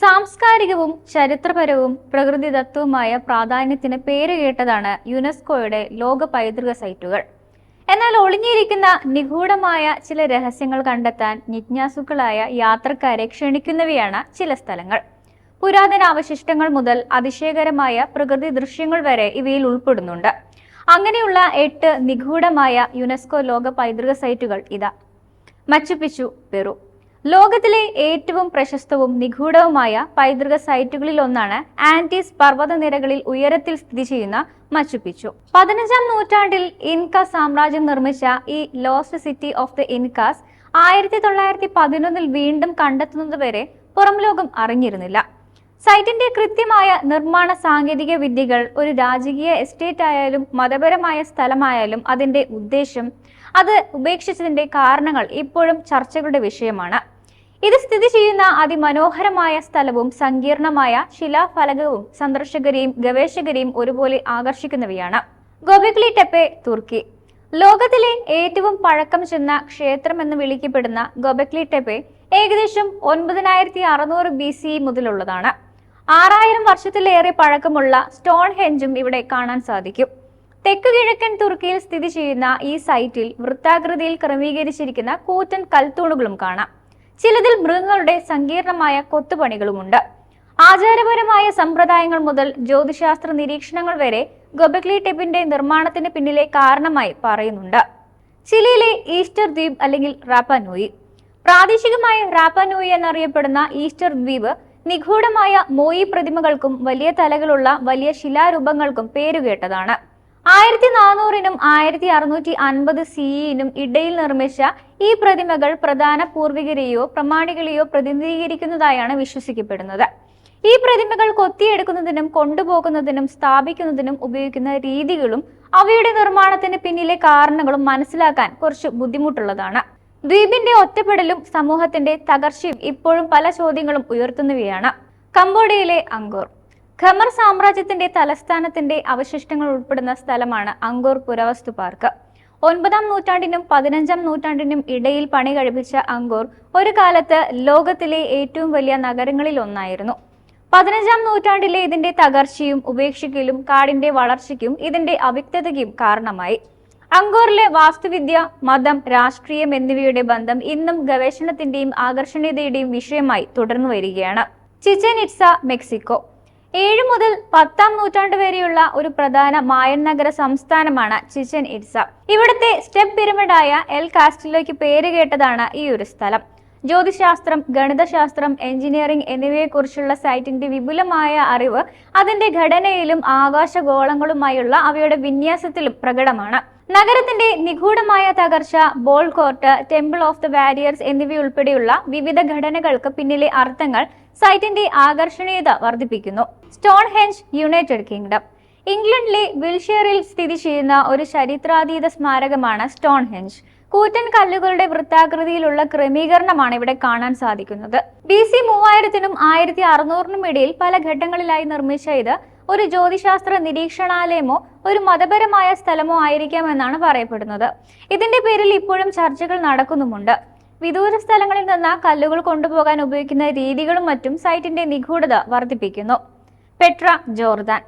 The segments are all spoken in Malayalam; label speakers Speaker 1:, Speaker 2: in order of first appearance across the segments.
Speaker 1: സാംസ്കാരികവും ചരിത്രപരവും പ്രകൃതിദത്തവുമായ പ്രാധാന്യത്തിന് പേരുകേട്ടതാണ് യുനെസ്കോയുടെ ലോക പൈതൃക സൈറ്റുകൾ. എന്നാൽ ഒളിഞ്ഞിരിക്കുന്ന നിഗൂഢമായ ചില രഹസ്യങ്ങൾ കണ്ടെത്താൻ ജിജ്ഞാസുക്കളായ യാത്രക്കാരെ ക്ഷണിക്കുന്നവയാണ് ചില സ്ഥലങ്ങൾ. പുരാതന അവശിഷ്ടങ്ങൾ മുതൽ അതിശയകരമായ പ്രകൃതി ദൃശ്യങ്ങൾ വരെ ഇവയിൽ ഉൾപ്പെടുന്നുണ്ട്. അങ്ങനെയുള്ള എട്ട് നിഗൂഢമായ യുനെസ്കോ ലോക പൈതൃക സൈറ്റുകൾ ഇതാ. Machu Picchu Peru. ലോകത്തിലെ ഏറ്റവും പ്രശസ്തവും നിഗൂഢവുമായ പൈതൃക സൈറ്റുകളിൽ ഒന്നാണ് ആന്റീസ് പർവതനിരകളിൽ ഉയരത്തിൽ സ്ഥിതി ചെയ്യുന്ന മച്ചുപിച്ചു പതിനഞ്ചാം നൂറ്റാണ്ടിൽ ഇൻക സാമ്രാജ്യം നിർമ്മിച്ച ഈ Lost City of the Incas ആയിരത്തി തൊള്ളായിരത്തി പതിനൊന്നിൽ വീണ്ടും കണ്ടെത്തുന്നതുവരെ പുറം ലോകം അറിഞ്ഞിരുന്നില്ല. സൈറ്റിന്റെ കൃത്യമായ നിർമ്മാണ സാങ്കേതിക വിദ്യകൾ ഒരു രാജകീയ എസ്റ്റേറ്റ് ആയാലും മതപരമായ സ്ഥലമായാലും അതിന്റെ ഉദ്ദേശം അത് ഉപേക്ഷിച്ചതിന്റെ കാരണങ്ങൾ ഇപ്പോഴും ചർച്ചകളുടെ വിഷയമാണ്. ഇത് സ്ഥിതി ചെയ്യുന്ന അതിമനോഹരമായ സ്ഥലവും സങ്കീർണമായ ശിലാഫലകവും സന്ദർശകരെയും ഗവേഷകരെയും ഒരുപോലെ ആകർഷിക്കുന്നവയാണ്. ഗോബിക്ലി ടെപ്പെ തുർക്കി. ലോകത്തിലെ ഏറ്റവും പഴക്കം ചെന്ന ക്ഷേത്രം എന്ന് വിളിക്കപ്പെടുന്ന ഗോബക്ലി ടെപ്പെ ഏകദേശം ഒൻപതിനായിരത്തി അറുന്നൂറ് ബി സി മുതലുള്ളതാണ്. ആറായിരം വർഷത്തിലേറെ പഴക്കമുള്ള സ്റ്റോൺ ഹെഞ്ചും ഇവിടെ കാണാൻ സാധിക്കും. തെക്ക് കിഴക്കൻ തുർക്കിയിൽ സ്ഥിതി ചെയ്യുന്ന ഈ സൈറ്റിൽ വൃത്താകൃതിയിൽ ക്രമീകരിച്ചിരിക്കുന്ന കൂറ്റൻ കൽത്തൂണുകളും കാണാം. ചിലതിൽ മൃഗങ്ങളുടെ സങ്കീർണമായ കൊത്തുപണികളുമുണ്ട്. ആചാരപരമായ സമ്പ്രദായങ്ങൾ മുതൽ ജ്യോതിശാസ്ത്ര നിരീക്ഷണങ്ങൾ വരെ ഗൊബക്ലി ടെപ്പിന്റെ നിർമ്മാണത്തിന് പിന്നിലെ കാരണമായി പറയുന്നുണ്ട്. ചിലിയിലെ ഈസ്റ്റർ ദ്വീപ് അല്ലെങ്കിൽ റാപ്പാനോയി. പ്രാദേശികമായി റാപ്പാനൂയി എന്നറിയപ്പെടുന്ന ഈസ്റ്റർ ദ്വീപ് നിഗൂഢമായ മോയി പ്രതിമകൾക്കും വലിയ തലകളുള്ള വലിയ ശിലാരൂപങ്ങൾക്കും പേരുകേട്ടതാണ്. ആയിരത്തി നാനൂറിനും ആയിരത്തി അറുന്നൂറ്റി അൻപത് സിഇനും ഇടയിൽ നിർമ്മിച്ച ഈ പ്രതിമകൾ പ്രധാന പൂർവികരെയോ പ്രമാണികളെയോ പ്രതിനിധീകരിക്കുന്നതായാണ് വിശ്വസിക്കപ്പെടുന്നത്. ഈ പ്രതിമകൾ കൊത്തിയെടുക്കുന്നതിനും കൊണ്ടുപോകുന്നതിനും സ്ഥാപിക്കുന്നതിനും ഉപയോഗിക്കുന്ന രീതികളും അവയുടെ നിർമ്മാണത്തിന് പിന്നിലെ കാരണങ്ങളും മനസ്സിലാക്കാൻ കുറച്ച് ബുദ്ധിമുട്ടുള്ളതാണ്. ദ്വീപിന്റെ ഒറ്റപ്പെടലും സമൂഹത്തിന്റെ തകർച്ചയും ഇപ്പോഴും പല ചോദ്യങ്ങളും ഉയർത്തുന്നവയാണ്. കംബോഡിയയിലെ അങ്കോർ. ഖമർ സാമ്രാജ്യത്തിന്റെ തലസ്ഥാനത്തിന്റെ അവശിഷ്ടങ്ങൾ ഉൾപ്പെടുന്ന സ്ഥലമാണ് അങ്കോർ പുരാവസ്തു പാർക്ക്. ഒൻപതാം നൂറ്റാണ്ടിനും പതിനഞ്ചാം നൂറ്റാണ്ടിനും ഇടയിൽ പണി കഴിപ്പിച്ച അങ്കോർ ഒരു കാലത്ത് ലോകത്തിലെ ഏറ്റവും വലിയ നഗരങ്ങളിൽ ഒന്നായിരുന്നു. പതിനഞ്ചാം നൂറ്റാണ്ടിലെ ഇതിന്റെ തകർച്ചയും ഉപേക്ഷിക്കലും കാടിന്റെ വളർച്ചയ്ക്കും ഇതിന്റെ അവ്യക്തതയ്ക്കും കാരണമായി. അങ്കോറിലെ വാസ്തുവിദ്യ മതം രാഷ്ട്രീയം എന്നിവയുടെ ബന്ധം ഇന്നും ഗവേഷണത്തിന്റെയും ആകർഷണീയതയുടെയും വിഷയമായി തുടർന്നു വരികയാണ്. Chichen Itza Mexico. ഏഴ് മുതൽ പത്താം നൂറ്റാണ്ട് വരെയുള്ള ഒരു പ്രധാന മായൻ നഗര സംസ്ഥാനമാണ് ചിച്ചൻ ഇറ്റ്സ ഇവിടുത്തെ സ്റ്റെപ്പ് പിരമിഡായ എൽ കാസ്റ്റിലേക്ക് പേര് കേട്ടതാണ് ഈ ഒരു സ്ഥലം. ജ്യോതിശാസ്ത്രം ഗണിതശാസ്ത്രം എഞ്ചിനീയറിംഗ് എന്നിവയെക്കുറിച്ചുള്ള സൈറ്റിന്റെ വിപുലമായ അറിവ് അതിന്റെ ഘടനയിലും ആകാശഗോളങ്ങളുമായുള്ള അവയുടെ വിന്യാസത്തിലും പ്രകടമാണ്. നഗരത്തിന്റെ നിഗൂഢമായ തകർച്ച ball court Temple of the Warriors എന്നിവയുൾപ്പെടെയുള്ള വിവിധ ഘടനകൾക്ക് പിന്നിലെ അർത്ഥങ്ങൾ സൈറ്റിന്റെ ആകർഷണീയത വർദ്ധിപ്പിക്കുന്നു. Stonehenge United Kingdom. ഇംഗ്ലണ്ടിലെ വിൽഷെയറിൽ സ്ഥിതി ചെയ്യുന്ന ഒരു ചരിത്രാതീത സ്മാരകമാണ് സ്റ്റോൺ ഹെഞ്ച് കൂറ്റൻ കല്ലുകളുടെ വൃത്താകൃതിയിലുള്ള ക്രമീകരണമാണ് ഇവിടെ കാണാൻ സാധിക്കുന്നത്. ബി സി മൂവായിരത്തിനും ആയിരത്തി അറുന്നൂറിനും ഇടയിൽ പല ഘട്ടങ്ങളിലായി നിർമ്മിച്ച ഇത് ഒരു ജ്യോതിശാസ്ത്ര നിരീക്ഷണാലയമോ ഒരു മതപരമായ സ്ഥലമോ ആയിരിക്കാമെന്നാണ് പറയപ്പെടുന്നത്. ഇതിന്റെ പേരിൽ ഇപ്പോഴും ചർച്ചകൾ നടക്കുന്നുമുണ്ട്. വിദൂര സ്ഥലങ്ങളിൽ നിന്ന് കല്ലുകൾ കൊണ്ടുപോകാൻ ഉപയോഗിക്കുന്ന രീതികളും മറ്റും സൈറ്റിന്റെ നിഗൂഢത വർദ്ധിപ്പിക്കുന്നു. Petra Jordan.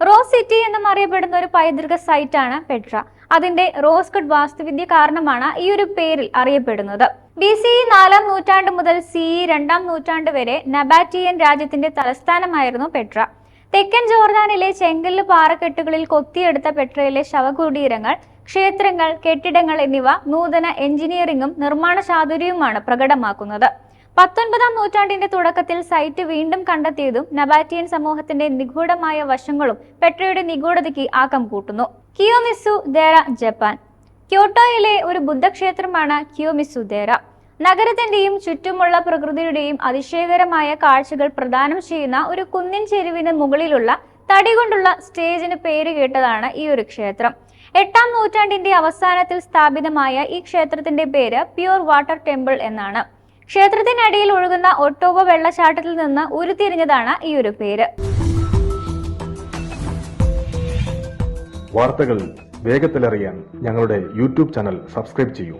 Speaker 1: റോസ് സിറ്റി എന്നും അറിയപ്പെടുന്ന ഒരു പൈതൃക സൈറ്റാണ് പെട്ര. അതിന്റെ റോസ് കട്ട് വാസ്തുവിദ്യ കാരണമാണ് ഈ ഒരു പേരിൽ അറിയപ്പെടുന്നത്. ബി സി നാലാം നൂറ്റാണ്ട് മുതൽ സി രണ്ടാം നൂറ്റാണ്ട് വരെ നബാറ്റിയൻ രാജ്യത്തിന്റെ തലസ്ഥാനമായിരുന്നു പെട്ര. തെക്കൻ ജോർദാനിലെ ചെങ്കല്ല് പാറക്കെട്ടുകളിൽ കൊത്തിയെടുത്ത പെട്രയിലെ ശവകുടീരങ്ങൾ ക്ഷേത്രങ്ങൾ കെട്ടിടങ്ങൾ എന്നിവ നൂതന എഞ്ചിനീയറിംഗും നിർമ്മാണ ചാതുര്യവുമാണ് പ്രകടമാക്കുന്നത്. പത്തൊൻപതാം നൂറ്റാണ്ടിന്റെ തുടക്കത്തിൽ സൈറ്റ് വീണ്ടും കണ്ടെത്തിയതും നബാറ്റിയൻ സമൂഹത്തിന്റെ നിഗൂഢമായ വശങ്ങളും പെട്രയുടെ നിഗൂഢതയ്ക്ക് ആക്കം കൂട്ടുന്നു. കിയോമിസു ദേര ജപ്പാൻ. ക്യോട്ടോയിലെ ഒരു ബുദ്ധക്ഷേത്രമാണ് കിയോമിസു ദേര. നഗരത്തിന്റെയും ചുറ്റുമുള്ള പ്രകൃതിയുടെയും അതിശയകരമായ കാഴ്ചകൾ പ്രദാനം ചെയ്യുന്ന ഒരു കുന്നിൻ ചെരുവിന് മുകളിലുള്ള തടി കൊണ്ടുള്ള സ്റ്റേജിന് പേര് കേട്ടതാണ് ഈ ഒരു ക്ഷേത്രം. എട്ടാം നൂറ്റാണ്ടിന്റെ അവസാനത്തിൽ സ്ഥാപിതമായ ഈ ക്ഷേത്രത്തിന്റെ പേര് പ്യൂർ വാട്ടർ ടെമ്പിൾ എന്നാണ്. ക്ഷേത്രത്തിനടിയിൽ ഒഴുകുന്ന ഒട്ടോവ വെള്ളച്ചാട്ടത്തിൽ നിന്ന് ഉരുത്തിരിഞ്ഞതാണ് ഈ ഒരു പേര്.
Speaker 2: വാർത്തകൾ വേഗത്തിലറിയാൻ ഞങ്ങളുടെ യൂട്യൂബ് ചാനൽ സബ്സ്ക്രൈബ് ചെയ്യൂ.